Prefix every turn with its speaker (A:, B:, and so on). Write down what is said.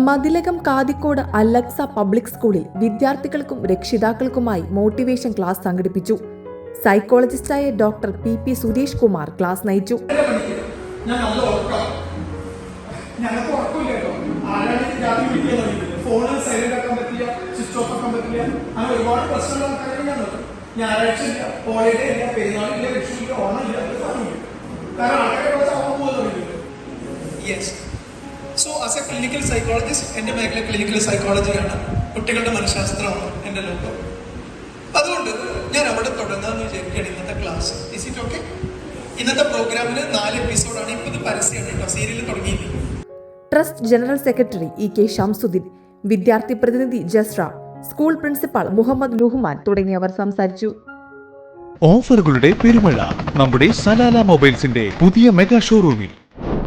A: Mathilakam Kathikode Alexa public സ്കൂളിൽ വിദ്യാർത്ഥികൾക്കും രക്ഷിതാക്കൾക്കുമായി motivation class സംഘടിപ്പിച്ചു സൈക്കോളജിസ്റ്റായ doctor P P Suresh Kumar class നയിച്ചു
B: ഞാൻ നല്ല ഉറക്കാം ഞങ്ങൾക്ക് ഉറക്കമില്ല so as a clinical psychologist എന്റെ മേഖല ക്ലിനിക്കൽ സൈക്കോളജിയാണ് കുട്ടികളുടെ മനഃശാസ്ത്രമാണ് എന്റെ ലോകം. അതുകൊണ്ട് ഞാൻ അവിടെ തുടങ്ങാമെന്ന് വിചാരിക്കുകയാണ് ഇന്നത്തെ ക്ലാസ് ഇസ് ഇറ്റ് ഓക്കെ ഇന്നത്തെ പ്രോഗ്രാമിന് നാല് എപ്പിസോഡാണ് ഇപ്പോൾ ഇത് പരസ്യമാണ് കേട്ടോ. സീരിയൽ തുടങ്ങിയില്ല?
A: Trust general secretary E K Shamsuddin വിദ്യാർത്ഥി പ്രതിനിധി ജസ്ര സ്കൂൾ പ്രിൻസിപ്പാൾ മുഹമ്മദ് ലുഹ്മാൻ തുടങ്ങിയവർ സംസാരിച്ചു.
C: ഓഫറുകളുടെ പെരുമഴ നമ്മുടെ സലാല മൊബൈൽസിന്റെ പുതിയ മെഗാ ഷോറൂമിൽ